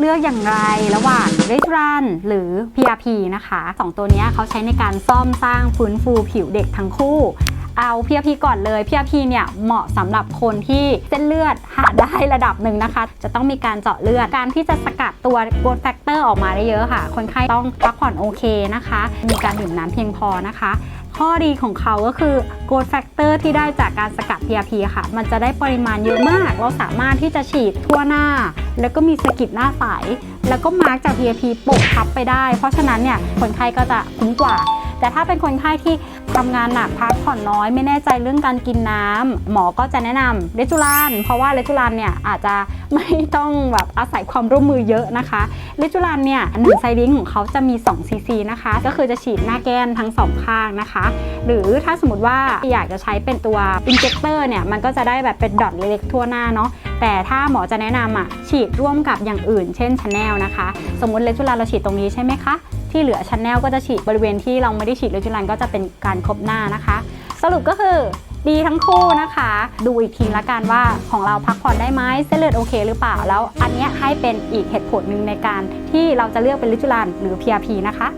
เลือกอย่างไรระหว่างเรทรันหรือ PRP นะคะสองตัวนี้เขาใช้ในการซ่อมสร้างฟื้นฟูผิวเด็กทั้งคู่เอา PRP ก่อนเลย PRP เนี่ยเหมาะสำหรับคนที่เส้นเลือดหาได้ระดับหนึ่งนะคะ จะต้องมีการเจาะเลือดการที่จะสกัดตัว growth factor ออกมาได้เยอะค่ะ คนไข้ต้องพักผ่อนโอเคนะคะ มีการดื่มน้ำเพียงพอนะคะ ข้อดีของเขาก็คือ growth factor ที่ได้จากการสกัด PRP ค่ะ มันจะได้ปริมาณเยอะมาก เราสามารถที่จะฉีดทั่วหน้า แล้วก็มีสะกิดหน้าใส แล้วก็มาร์กจาก VIP ปกทับไปได้ เพราะฉะนั้นเนี่ยคนไข้ก็จะคุ้มกว่า แต่ถ้าเป็นคนไข้ที่ทำงานหนักพักผ่อนน้อย ไม่แน่ใจเรื่องการกินน้ำหมอก็จะแนะนำเลจูลานเพราะว่าเลจูลานเนี่ยอาจจะไม่ต้องแบบอาศัยความร่วมมือเยอะนะคะเลจูลานเนี่ยหนึ่งไซริงของเขาจะมี2ซีซีนะคะ ก็คือจะฉีดหน้าแก้มทั้งสองข้างนะคะ หรือถ้าสมมติว่าอยากจะใช้เป็นตัวอินเจคเตอร์เนี่ยมันก็จะได้แบบเป็นดอทเล็กๆทั่วหน้าเนาะแต่ถ้าหมอจะแนะนำอะฉีดร่วมกับอย่างอื่น เช่นชาแนลนะคะ สมมติเลจูลานเราฉีดตรงนี้ใช่ไหมคะ ที่เหลือชั้นแนลก็จะฉีดบริเวณที่เราไม่ได้ฉีดเลจูลันก็จะเป็นการครบหน้านะคะ สรุปก็คือดีทั้งคู่นะคะ ดูอีกทีละกันว่าของเราพักผ่อนได้ไหมเส้นเลือดโอเคหรือเปล่า แล้วอันนี้ให้เป็นอีกเหตุผลหนึ่งในการที่เราจะเลือกเป็นลิจูลันหรือ PRP นะคะ